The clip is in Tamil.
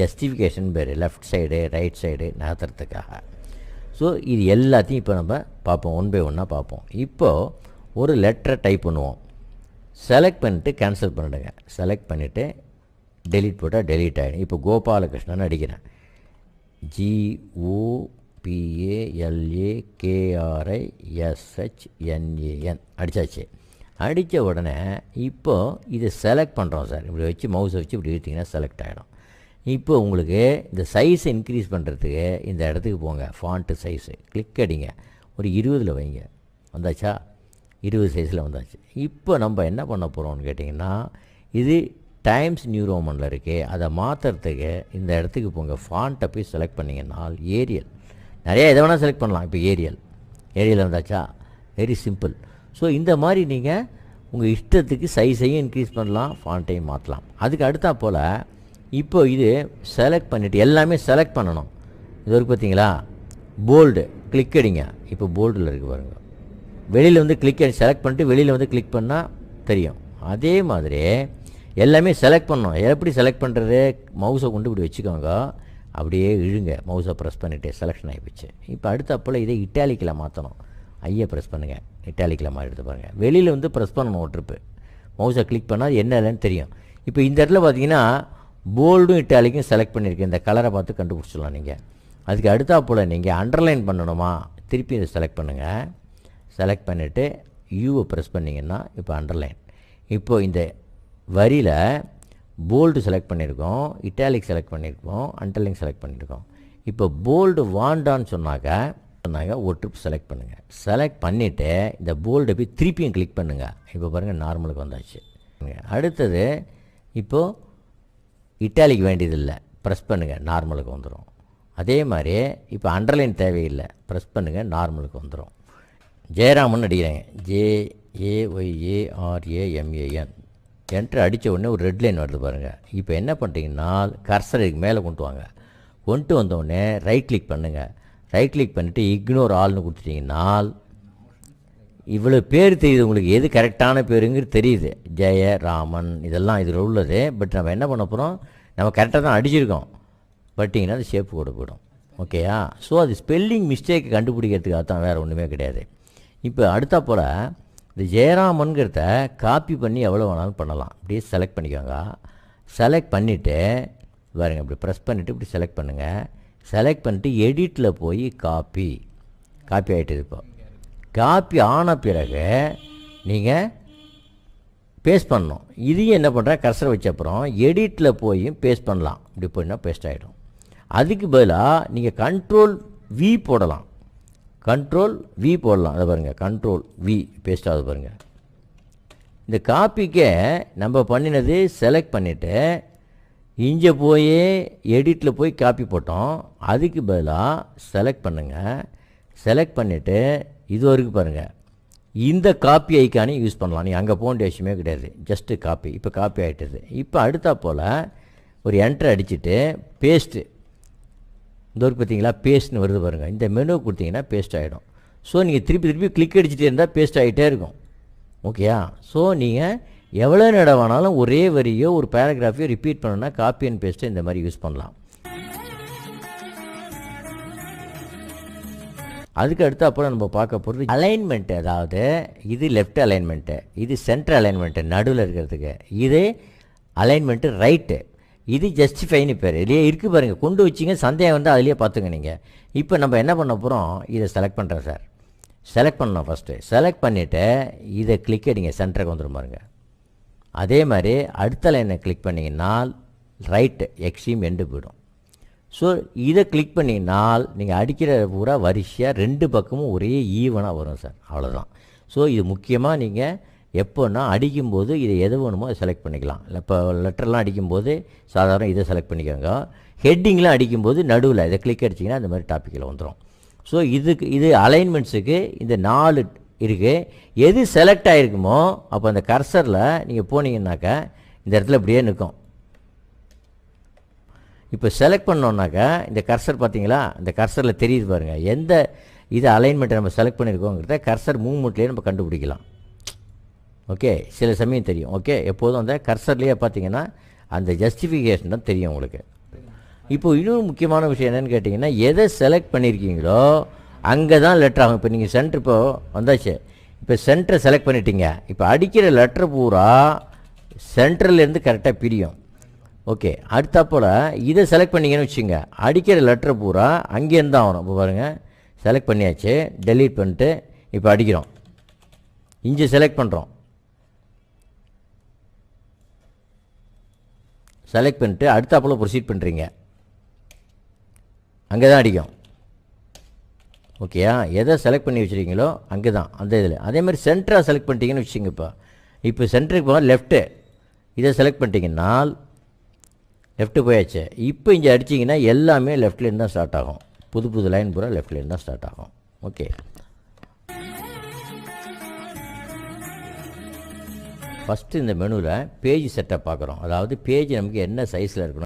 Justification for left side right side நகர்த்துறதுக்காக. So இது எல்லாத்தையும் இப்போ நம்ம பார்ப்போம் ஒன் பை ஒன்னாக பார்ப்போம். இப்போது ஒரு லெட்டரை டைப் பண்ணுவோம். செலக்ட் பண்ணிவிட்டு கேன்சல் பண்ணிடுங்க. செலக்ட் பண்ணிவிட்டு டெலிட் போட்டால் டெலிட் ஆகிடும் இப்போ கோபாலகிருஷ்ணன் அடிக்கிறேன் ஜிஓபிஏஎல்ஏ கேஆர்ஐ எஸ்ஹெச்என்ஏஎன் அடித்தாச்சு அடித்த உடனே இப்போது இதை செலக்ட் பண்ணுறோம் சார் இப்படி வச்சு மவுஸை வச்சு இப்படி இழுத்திங்கன்னா செலக்ட் ஆகிடும் இப்போ உங்களுக்கு இந்த சைஸை இன்க்ரீஸ் பண்ணுறதுக்கு இந்த இடத்துக்கு போங்க. ஃபாண்ட்டு சைஸு கிளிக் அடிங்க. ஒரு இருபதில் வைங்க. வந்தாச்சா? இருபது சைஸில் வந்தாச்சு. இப்போ நம்ம என்ன பண்ண போகிறோம்னு கேட்டிங்கன்னா இது டைம்ஸ் நியூ ரோமனில் இருக்குது அதை மாற்றுறதுக்கு இந்த இடத்துக்கு போங்க. ஃபாண்ட்டை போய் செலக்ட் பண்ணிங்கன்னா ஏரியல் நிறையா எதை வேணால் செலக்ட் பண்ணலாம். இப்போ ஏரியல் ஏரியல் வந்தாச்சா? வெரி சிம்பிள் ஸோ இந்த மாதிரி நீங்கள் உங்கள் இஷ்டத்துக்கு சைஸையும் இன்க்ரீஸ் பண்ணலாம் ஃபாண்ட்டையும் மாற்றலாம் அதுக்கு அடுத்தா போல் இப்போ இது செலக்ட் பண்ணிவிட்டு எல்லாமே செலக்ட் பண்ணணும். இது வரைக்கும் பார்த்தீங்களா? போல்டு கிளிக் அடிங்க. இப்போ போல்டில் இருக்குது பாருங்க. வெளியில் வந்து கிளிக் அடி செலக்ட் பண்ணிட்டு வெளியில் வந்து கிளிக் பண்ணால் தெரியும். அதே மாதிரி எல்லாமே செலக்ட் பண்ணணும். எப்படி செலக்ட் பண்ணுறது மவுஸை கொண்டு இப்படி வச்சுக்கோங்க. அப்படியே இழுங்க. மவுஸை ப்ரெஸ் பண்ணிவிட்டு செலெக்ஷன் ஆகிப்போச்சு இப்போ அடுத்த அப்போல இதை இட்டாலிக்கில் மாற்றணும் ஐயை ப்ரெஸ் பண்ணுங்கள் இட்டாலிக்கில் மாறிடுது பாருங்கள் வெளியில் வந்து ப்ரெஸ் பண்ணணும் ஒரு ட்ரிப்பு மவுஸை கிளிக் பண்ணால் என்ன இல்லைன்னு தெரியும். இப்போ இந்த இடத்துல பார்த்தீங்கன்னா போல்டும் இட்டாலிக்கும் செலக்ட் பண்ணியிருக்கேன் இந்த கலரை பார்த்து கண்டுபிடிச்சிடலாம் நீங்கள் அதுக்கு அடுத்தா போல் நீங்கள் அண்டர்லைன் பண்ணணுமா திருப்பி இதை செலக்ட் பண்ணுங்கள் செலக்ட் பண்ணிவிட்டு யூவை ப்ரெஸ் பண்ணிங்கன்னா இப்போ அண்டர்லைன் இப்போது இந்த வரியில் போல்டு செலக்ட் பண்ணியிருக்கோம் இட்டாலிக் செலக்ட் பண்ணியிருக்கோம் அண்டர்லைன் செலக்ட் பண்ணியிருக்கோம் இப்போ போல்டு வாண்டான்னு சொன்னாக்க சொன்னாங்க ஒரு ட்ரிப் செலக்ட் பண்ணுங்கள் செலக்ட் பண்ணிவிட்டு இந்த போல்டை போய் திருப்பியும் கிளிக் பண்ணுங்கள் இப்போ பாருங்கள் நார்மலுக்கு வந்தாச்சு. அடுத்தது இப்போது இட்டாலிக்கு வேண்டியதில்லை. ப்ரெஸ் பண்ணுங்கள் நார்மலுக்கு வந்துடும் அதே மாதிரி இப்போ அண்டர்லைன் தேவையில்லை. ப்ரெஸ் பண்ணுங்கள் நார்மலுக்கு வந்துடும் ஜெயராமன் அடிக்கிறேங்க. ஜே ஏஒய்ஏஆர்ஏஎம்ஏஎன் என்ட்ரு அடித்த உடனே ஒரு ரெட் லைன் வருது பாருங்கள் இப்போ என்ன பண்ணுறீங்கன்னா கர்சருக்கு மேலே கொண்டு வாங்க. கொண்டு வந்தோடனே ரைட் கிளிக் பண்ணுங்கள் ரைட் கிளிக் பண்ணிவிட்டு இக்னோர் ஆள்னு கொடுத்துட்டிங்கன்னா இவ்வளோ பேர் தெரியுது உங்களுக்கு. எது கரெக்டான பேருங்கிறது தெரியுது. ஜெய ராமன் இதெல்லாம் இதில் உள்ளது. பட் நம்ம என்ன பண்ண போகிறோம் நம்ம கரெக்டாக தான் அடிச்சிருக்கோம். பட்டிங்கன்னா அது ஷேப் கூட போயிடும். ஓகேயா ஸோ அது ஸ்பெல்லிங் மிஸ்டேக் கண்டுபிடிக்கிறதுக்காக தான் வேறு ஒன்றுமே கிடையாது. இப்போ அடுத்தா போல் இந்த ஜெயராமன்கிறத காப்பி பண்ணி எவ்வளோ வேணாலும் பண்ணலாம். அப்படியே செலக்ட் பண்ணிக்கோங்க. செலக்ட் பண்ணிவிட்டு பாருங்க இப்படி ப்ரெஸ் பண்ணிவிட்டு இப்படி செலக்ட் பண்ணுங்கள் செலக்ட் பண்ணிட்டு எடிட்டில் போய் காப்பி காப்பி ஆகிட்டு இப்போ. காப்பி ஆன பிறகு நீங்கள் பேஸ்ட் பண்ணணும். இதையும் என்ன பண்ணுறேன் கர்சர் வச்ச அப்புறம் எடிட்டில் போய் பேஸ்ட் பண்ணலாம். இப்படி போயின்னா பேஸ்ட் ஆகிடும் அதுக்கு பதிலாக நீங்கள் கண்ட்ரோல் வி போடலாம். கண்ட்ரோல் வி போடலாம். அதை பாருங்கள் கண்ட்ரோல் வி பேஸ்ட் ஆகுது பாருங்கள் இந்த காப்பிக்கே நம்ம பண்ணினது செலக்ட் பண்ணிவிட்டு இங்கே போய் எடிட்டில் போய் காப்பி போட்டோம். அதுக்கு பதிலாக செலக்ட் பண்ணுங்கள் செலக்ட் பண்ணிவிட்டு இது வரைக்கும் பாருங்கள் இந்த காப்பி ஐக்கானே யூஸ் பண்ணலாம். நீ அங்கே போக வேண்டிய விஷயமே கிடையாது. ஜஸ்ட்டு காப்பி இப்போ காப்பி ஆகிட்டது இப்போ அடுத்தா போல் ஒரு என்ட்ரு அடிச்சுட்டு பேஸ்ட்டு இந்த ஒரு பார்த்தீங்களா பேஸ்ட்னு வருது பாருங்கள் இந்த மெனு கொடுத்தீங்கன்னா பேஸ்ட் ஆகிடும் ஸோ நீங்கள் திருப்பி திருப்பி கிளிக் அடிச்சுட்டே இருந்தால் பேஸ்ட் ஆகிட்டே இருக்கும். ஓகேயா ஸோ நீங்கள் எவ்வளோ நேரம் வேணாலும் ஒரே வரியோ ஒரு பேராகிராஃபையோ ரிப்பீட் பண்ணுன்னா காப்பி அண்ட் பேஸ்ட்டை இந்த மாதிரி யூஸ் பண்ணலாம். அதுக்கு அடுத்து அப்புறம் நம்ம பார்க்க போகிறது அலைன்மெண்ட் அதாவது இது லெஃப்ட் அலைன்மெண்ட்டு இது சென்டர் அலைன்மெண்ட்டு நடுவில் இருக்கிறதுக்கு. இது அலைன்மெண்ட்டு ரைட்டு இது ஜஸ்டிஃபைன்னு பேர். இதுலேயே இருக்குது பாருங்கள் கொண்டு வச்சிங்க சந்தேகம் வந்து அதுலேயே பார்த்துங்க நீங்கள் இப்போ நம்ம என்ன பண்ண போகிறோம் இதை செலக்ட் பண்ணுறேன் சார் செலக்ட் பண்ணோம் ஃபஸ்ட்டு செலக்ட் பண்ணிவிட்டு இதை கிளிக் அடிங்க சென்டருக்கு வந்துடும் பாருங்கள் அதே மாதிரி அடுத்த லைனை கிளிக் பண்ணிங்கன்னா ரைட்டு எக்ஸ்ட்ரீம் எண்டு போயிடும். ஸோ இதை கிளிக் பண்ணினால் நீங்கள் அடிக்கிற பூரா வரிசையாக ரெண்டு பக்கமும் ஒரே ஈவனாக வரும் சார். அவ்வளோதான் ஸோ இது முக்கியமாக நீங்கள் எப்போன்னா அடிக்கும்போது இதை எது வேணுமோ அதை செலக்ட் பண்ணிக்கலாம். இப்போ லெட்டர்லாம் அடிக்கும்போது சாதாரண இதை செலக்ட் பண்ணிக்கோங்க. ஹெட்டிங்லாம் அடிக்கும்போது நடுவில் இதை கிளிக் அடிச்சிங்கன்னா அந்த மாதிரி டாப்பிக்கில் வந்துடும் ஸோ இதுக்கு இது அலைன்மெண்ட்ஸுக்கு இந்த நாலு இருக்குது எது செலக்ட் ஆகிருக்குமோ அப்போ அந்த கர்சரில் நீங்கள் போனீங்கன்னாக்கா இந்த இடத்துல இப்படியே நிற்கும். இப்போ செலக்ட் பண்ணோன்னாக்கா இந்த கர்சர் பார்த்தீங்களா? இந்த கர்சரில் தெரியுது பாருங்கள் எந்த இது அலைன்மெண்ட்டை நம்ம செலக்ட் பண்ணியிருக்கோங்கிறத கர்சர் மூவ்மெண்ட்லேயே நம்ம கண்டுபிடிக்கலாம். ஓகே சில சமயம் தெரியும். ஓகே எப்போதும் அந்த கர்சர்லேயே பார்த்தீங்கன்னா அந்த ஜஸ்டிஃபிகேஷன் தான் தெரியும் உங்களுக்கு. இப்போ இன்னொரு முக்கியமான விஷயம் என்னென்னு கேட்டிங்கன்னா எதை செலக்ட் பண்ணியிருக்கீங்களோ அங்கே தான் லெட்டர் ஆகும். இப்போ நீங்கள் சென்டர் இப்போ வந்தாச்சு. இப்போ சென்டரை செலக்ட் பண்ணிட்டீங்க. இப்போ அடிக்கிற லெட்டர் பூரா சென்டர்லேருந்து கரெக்டாக பிரியும். ஓகே அடுத்தாப்போல் இதை செலக்ட் பண்ணீங்கன்னு வச்சுங்க அடிக்கிற லெட்டர் பூரா அங்கேருந்து தான் இப்போ பாருங்கள் செலக்ட் பண்ணியாச்சு டெலீட் பண்ணிட்டு இப்போ அடிக்கிறோம். இஞ்சி செலக்ட் பண்ணுறோம் செலக்ட் பண்ணிட்டு அடுத்தாப்போல் ப்ரொசீட் பண்ணுறீங்க அங்கே தான் அடிக்கும். ஓகேயா எதை செலக்ட் பண்ணி வச்சுருக்கீங்களோ அங்கே தான் அந்த இதில். அதே மாதிரி சென்டராக செலக்ட் பண்ணிட்டீங்கன்னு வச்சுங்க இப்போ. இப்போ சென்டருக்கு போக லெஃப்ட்டு இதை செலக்ட் பண்ணிட்டீங்கன்னா லெஃப்ட்டு போயாச்சு. இப்போ இங்கே அடிச்சிங்கன்னா எல்லாமே லெஃப்ட்லேருந்து தான் ஸ்டார்ட் ஆகும். புது புது லைன் பூரா லெஃப்ட்லேருந்து தான் ஸ்டார்ட் ஆகும். ஓகே ஃபஸ்ட்டு இந்த மெனுவில் பேஜ் செட்டப் பார்க்குறோம். அதாவது பேஜ் நமக்கு என்ன சைஸில் இருக்கணும்?